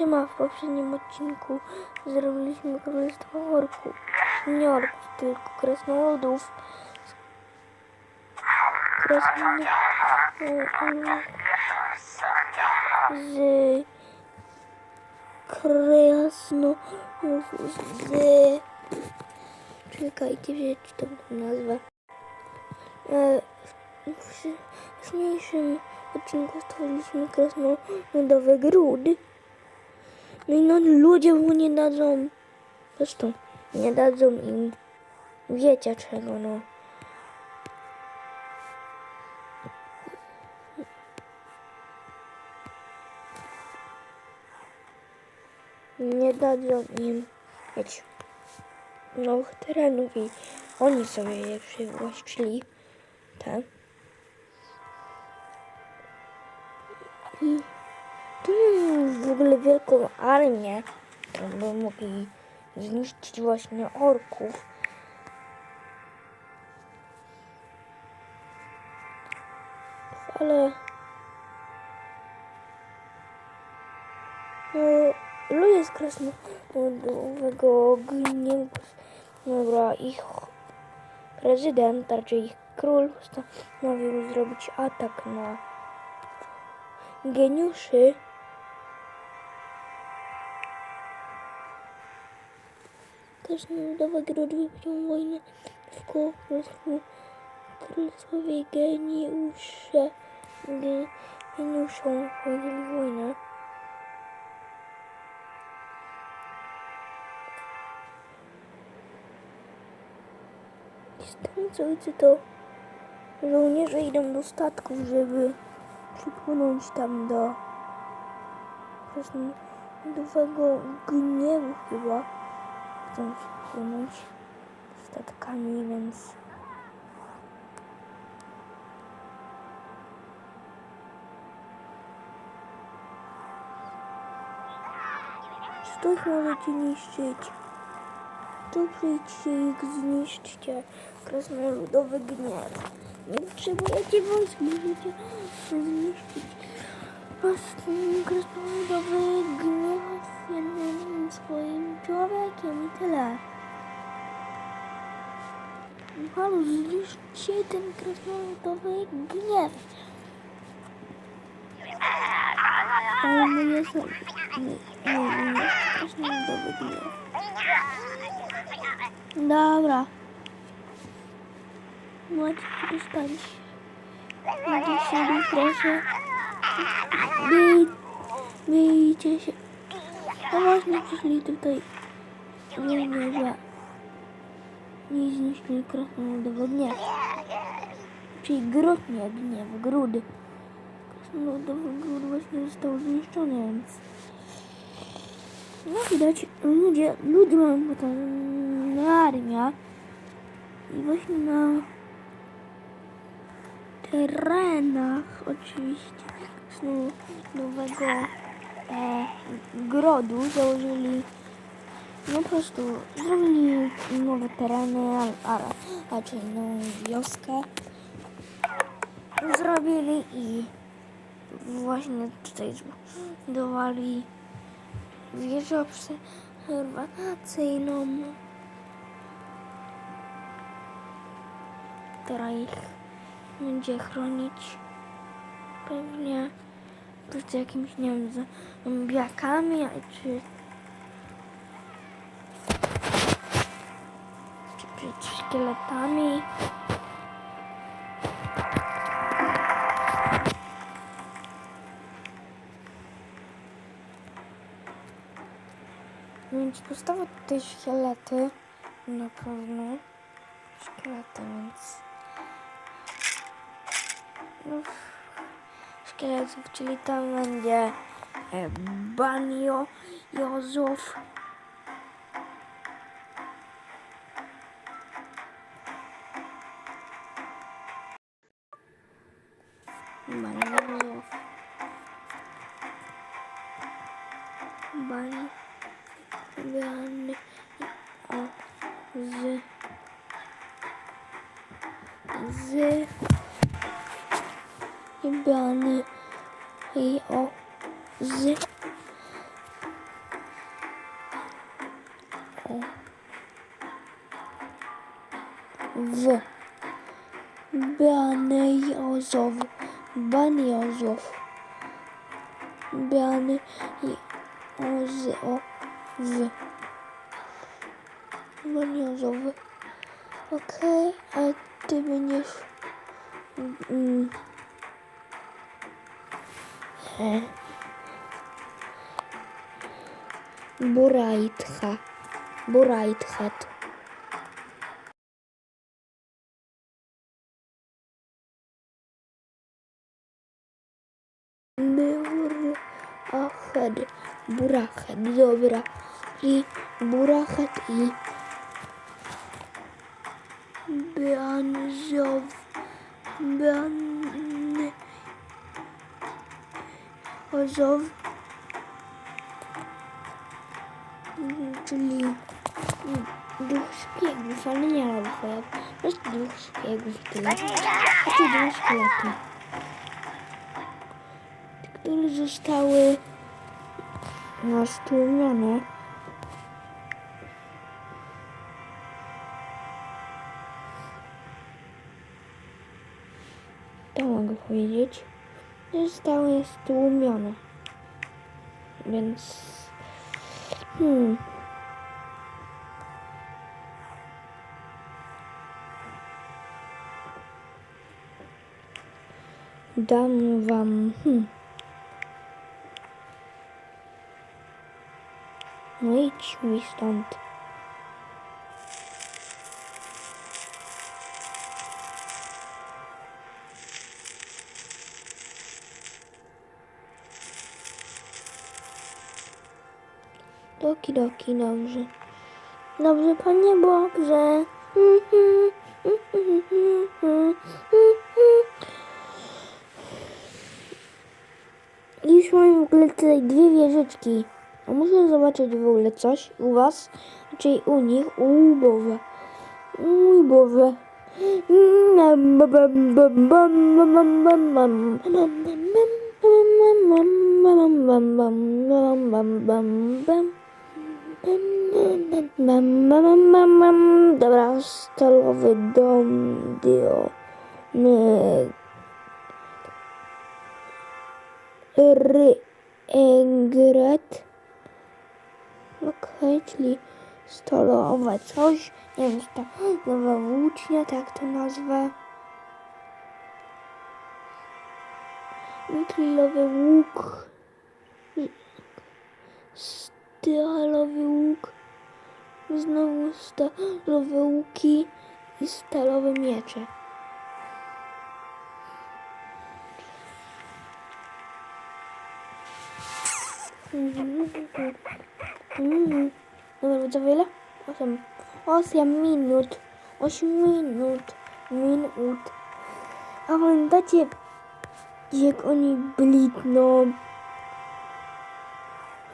Siema, w poprzednim odcinku zrobiliśmy królestwo orków. Nie orków, tylko krasnoludów. Krasnoludów. Z krasnoludów z... Czekajcie, przeczytam tę nazwę. E, w wcześniejszym odcinku stworzyliśmy krasnoludowe grudy. No i no ludzie mu nie dadzą. Zresztą nie dadzą im wiecie czego, no. Nie dadzą im mieć nowych terenów i oni sobie je przywłaszczyli. Tak. I w ogóle wielką armię, by mogli zniszczyć właśnie orków. Ale no, ludzie z krasnoludowego gniewu dobra, ich prezydent, raczej ich król postanowił zrobić atak na geniuszy. Krasnoludowe grody wybiją wojnę w królestwowie geniusze. Ge, geniuszom powiedzieli wojnę. Stąd to żołnierze idą do statków, żeby przypłynąć tam do krasnoludowego gniewu chyba. Chcą przypłynąć statkami, więc ich możecie niszczyć? Tu przyjdźcie ich zniszczcie. Krasnoludowy gniew. Nie potrzebujecie wojsk, możecie zniszczyć. Krasnoludowy gniew jest jednym swoim człowiekiem i tyle. Halo, zniszczcie ten krasnoludowy gniew. Ale my jest... Krasnoludowy gniew. Dobra. Macie przestać. Idzie się, proszę. Bijcie się. No właśnie przyszli tutaj żołnierze. Nie zniszczyli krasnoludowego gniewu. Czyli gród, nie gniew, grudy. Krasnoludowy gród właśnie został zniszczony, więc... No widać, ludzie, ludzie mają potem armia i właśnie na terenach oczywiście nowego e, grodu założyli no po prostu zrobili nowe tereny, a, raczej nową wioskę. Zrobili i właśnie tutaj zbudowali wieżę obserwacyjną, która ich będzie chronić pewnie przed jakimiś, nie wiem, zombiakami, a czy, czy przed szkieletami. Więc postawię tutaj szkielety. Na pewno. Szkielety, więc... No, szkieletów, czyli tam będzie e, Banio, Jozuf. Banio, wybrany o z z wybrany o z O. W. Baniozow. Baniozow. Bany i ozy o w. Baniozowy. Okej, a ty będziesz mm, e, Buraitha. Buraithat. Burached. Burached, dobra. I Burached i Banzow. Ozow. Mm, Czyli mm, duch szpiegów, ale nie alfab. Po prostu duch szpiegów i tyle. A tu dwa szkielety. Które zostały no, Zostały stłumione. Więc... Hmm. Dam wam... Hmm. No idź stąd. Doki, doki, dobrze. Dobrze, panie Boże. Już mam w ogóle tutaj dwie wieżyczki. A muszę zobaczyć w ogóle coś u was, czyli u nich, u Boże. Boże. Dobra, stalowy dom, dio. Ry, egret. Okej, czyli stolowe coś. Nie wiem, stalowa włócznia, tak to nazwę. Mikrilowy łuk. Stalowy łuk. Znowu stalowe łuki i stalowe miecze. Dobra, to ile? 8. 8 minut. 8 minut. Minut. A pamiętacie, jak oni byli, no,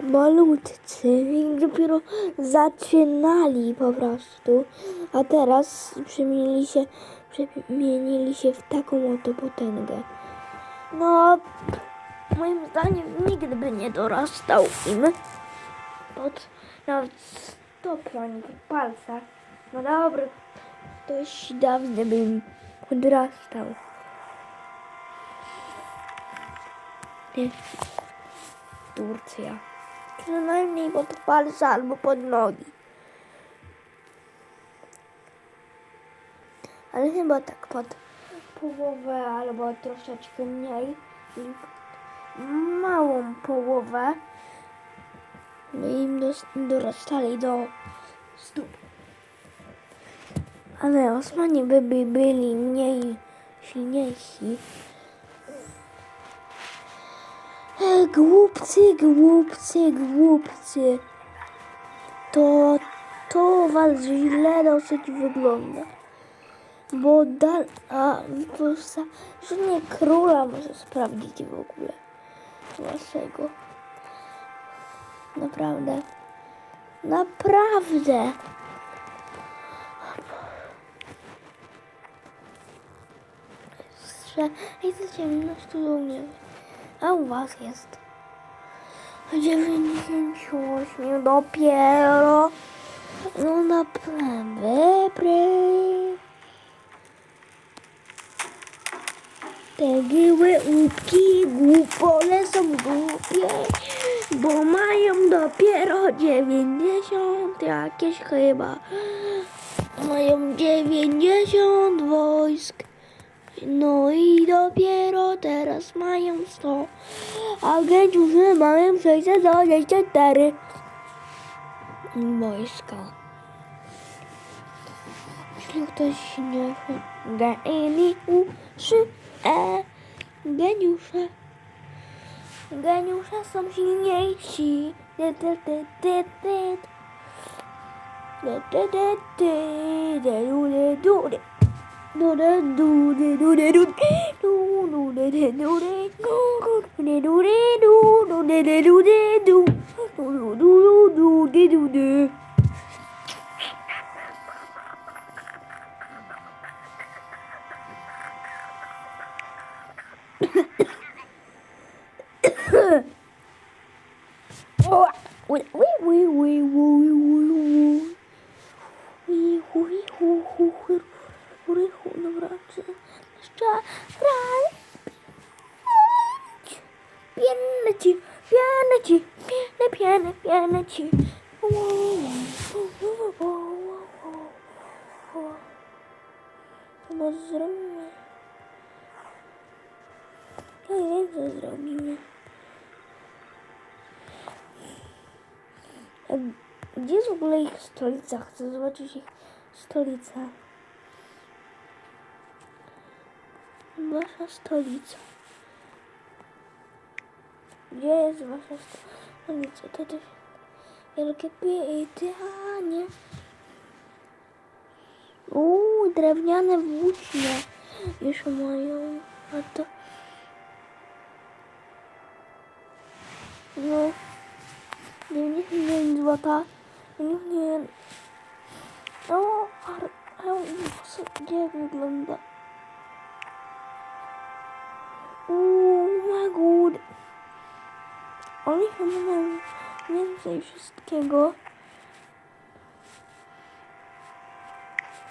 malutcy i dopiero zaczynali po prostu, a teraz przemienili się, przemienili się w taką oto potęgę. No, moim zdaniem nigdy by nie dorastał im pod nawet stopnią w palcach. No dobra, dość dawno bym odrastał. Turcja. Przynajmniej pod palce albo pod nogi. Ale chyba tak pod połowę albo troszeczkę mniej. Małą połowę. No i im dorastali do stóp. Ale Osmanie by, by byli mniej silniejsi. Głupcy, głupcy, głupcy. To, to was źle dosyć wygląda. Bo da, a poza, że nie króla może sprawdzić w ogóle waszego. Naprawdę. Naprawdę. Że jest ciemność tu mnie. A u was jest. 98 dopiero. No naprawdę. Te giły łupki głupole są głupie, bo mają dopiero 90 jakieś chyba. Mają 90 wojsk. No i dopiero teraz mają 100. A gęciusze mają 624 wojska. Jeśli ktoś nie wie, geniusze, e, geniusze, geniusze są silniejsi. Ty, ty, ty, ty, du, dy, du, dy. đu đê đu đê đu đê đu đu đu đê đê đu đê đu đê đu đê đu đu đê đê đu đê đu đu đu đu đu đê đu đê Ui, ui, ui, ui, ui. Pienne ci. Wow, wow, wow, wow, wow, wow. Chyba zrobimy. Ja wiem, co zrobimy. Gdzie jest w ogóle ich stolica? Chcę zobaczyć ich stolicę. Wasza stolica. Gdzie jest wasza stolica? To te wielkie pytanie. Uuu, drewniane włócznie już mają. A to... No. 99 złota. Nie, nie. O, ar, ar, gdzie wygląda? Uuu, my god. Oni chyba mają więcej wszystkiego.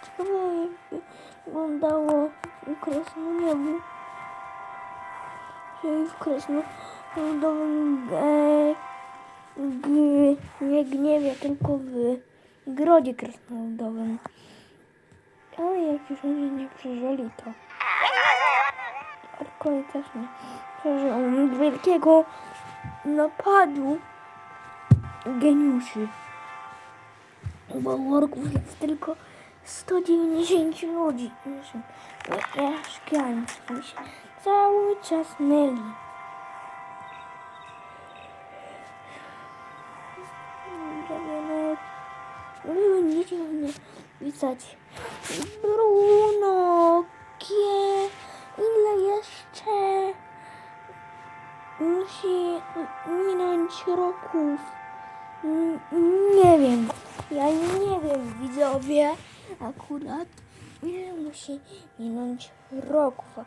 Ciekawe jakby wyglądało krasnodębu. Czyli w krasnodębowym nie gniewie, tylko w grodzie krasnoludowym. Ale jak już oni nie przeżyli, to Arkoj też nie przeżył wielkiego napadu geniuszy. Bo orków jest tylko 190 ludzi. Oni się cały czas myli. Będziecie mnie pisać. Bruno, kie, ile jeszcze musi minąć roków? Nie wiem. Ja nie wiem, widzowie. Akurat ile musi minąć roków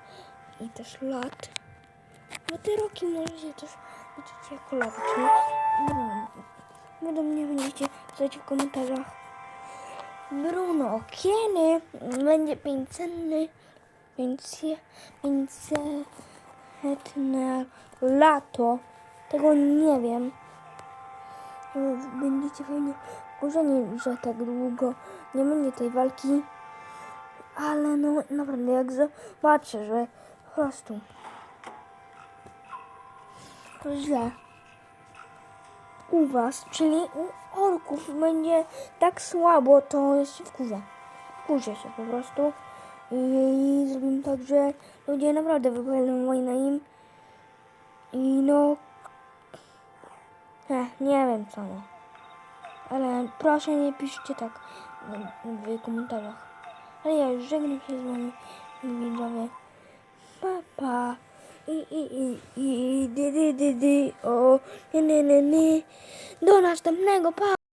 i też lat. Bo te roki możecie też liczyć jako lata, czyli. Wy do mnie będziecie pisać w komentarzach. Bruno, kiedy będzie pięćcenny, pięćse- pięćsetne lato? Tego nie wiem. Będziecie pewnie wkurzeni, że tak długo nie będzie tej walki. Ale no naprawdę, jak zobaczę, że po prostu to źle u was, czyli u orków będzie tak słabo, to jest się wkurza. Wkurzę się po prostu. I zrobimy tak, że ludzie naprawdę wypowiedzą wojnę im. I no... Ech, nie wiem co. Ale proszę nie piszcie tak w komentarzach. Ale ja już żegnam się z wami, widzowie. Pa, pa. I, i, i, i, dy, dy, dy, dy, o, nie, nie, nie, nie. Do następnego, pa.